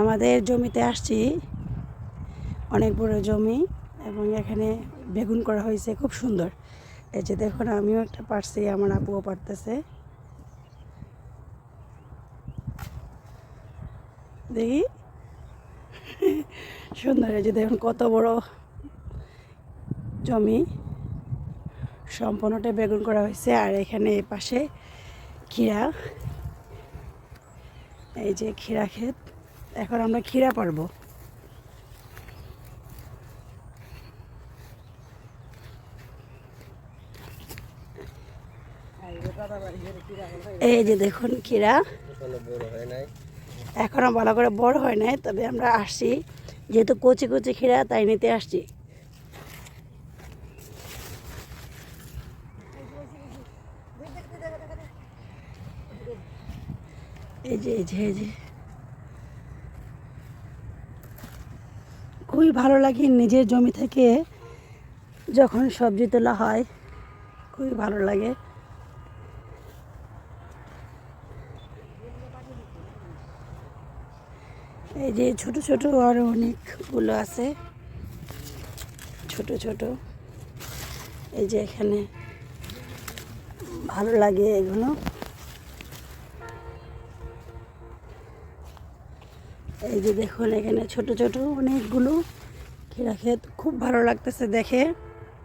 আমাদের জমিতে আসছি, অনেক বড় জমি এবং এখানে বেগুন করা হয়েছে, খুব সুন্দর। এই যে দেখুন, আমিও একটা পারছি, আমার আপুও পারতেছে। দেখি। সুন্দর, এই যে দেখুন, কত বড় জমি। সম্পূর্ণটা বেগুন করা হয়েছে, আর এখানে পাশে খিরা এই যে খিরা ক্ষেত। এখন আমরা ক্ষীরা পারব। এই যে দেখুন বড় এখনও ভালো করে বড় হয় নাই, তবে আমরা আসছি। যেহেতু কচি কচি খিরা তাই নিতে আসছি। এই যে এই যে এই যে। খুবই ভালো লাগে নিজের জমি থেকে যখন সবজি তোলা হয়, খুবই ভালো লাগে। এই যে ছোট ছোট আরও অনেকগুলো আছে। ছোট ছোট। এই যে এখানে ভালো লাগে এগুলো। এই যে দেখুন, এখানে ছোট ছোট অনেকগুলো খেরা ক্ষেত খুব ভালো লাগতেছে দেখে।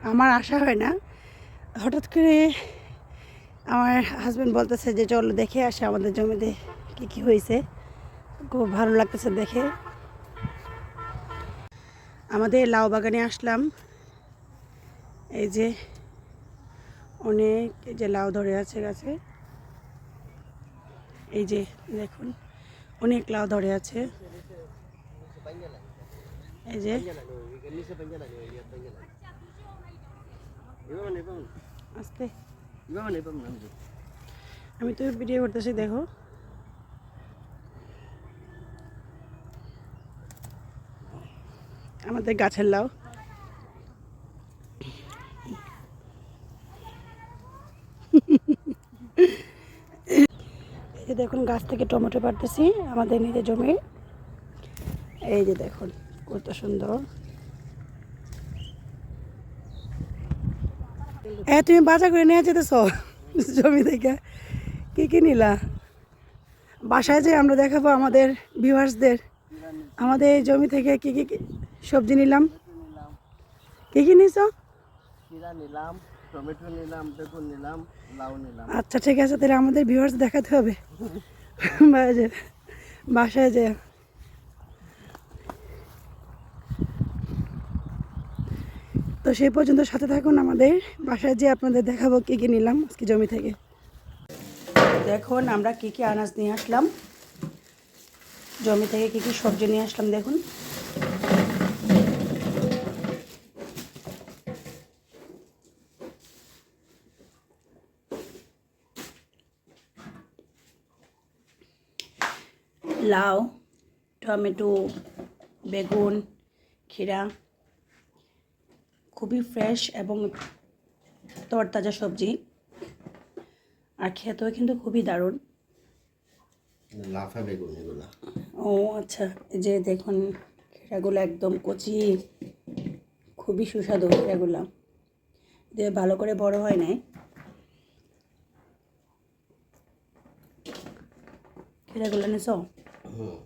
আমার আশা হয় না। হঠাৎ করে আমার হাজব্যান্ড বলতেছে যে, চলো দেখে আসে আমাদের জমিতে কী কী হয়েছে। খুব ভালো লাগতেছে দেখে। আমাদের লাউ বাগানে আসলাম। এই যে অনেক, এই যে লাউ ধরে আছে গাছে। এই যে দেখুন। অনেক লাউ ধরে আছে। এই যে। আমি তো ভিডিও করতেছি দেখো। আমাদের গাছের লাউ। দেখুন, গাছ থেকে টমেটো পারতেছি আমাদের নিজের জমি। এই যে দেখুন, কত সুন্দর। এ, তুমি বাজার করে নিয়ে যেতেছ? জমি থেকে কি কি নিলা? বাসায় যে আমরা দেখাবো আমাদের ভিউয়ার্সদের আমাদের এই জমি থেকে কি কি কি সবজি নিলাম? কি কি নিছ? নিলাম। টমেটো নিলাম, বেগুন নিলাম, লাউ নিলাম। আচ্ছা ঠিক আছে, তাহলে আমাদের ভিউয়ার্স দেখাতে হবে। বাসায় যে তো সেই পর্যন্ত সাথে থাকুন আমাদের। বাসায় যে আপনাদের দেখাবো কী কী নিলাম আজকে জমি থেকে। দেখুন, আমরা কী কী আনাজ নিয়ে আসলাম। জমি থেকে কী কী সবজি নিয়ে আসলাম, দেখুন। লাউ টমেটো বেগুন ক্ষীরা খুবই ফ্রেশ এবং তরতাজা সবজি। আর খেতেও কিন্তু খুবই দারুণ। লাফা বেগুন এগুলা। ও আচ্ছা এই যে দেখুন খেরাগুলো একদম কচি খুবই সুস্বাদু খেরাগুলো। দিয়ে ভালো করে বড় হয় নাই। খেরাগুলো নেছ? হুম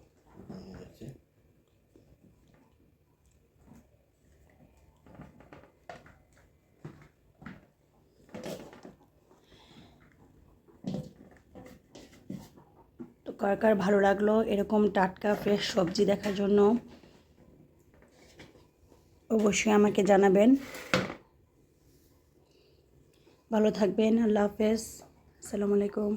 তো কার কার ভালো লাগল? এরকম টাটকা ফ্রেশ সবজি দেখার জন্য অবশ্যই আমাকে জানাবেন। ভালো থাকবেন, আল্লাহ হাফেজ। আসসালামু আলাইকুম।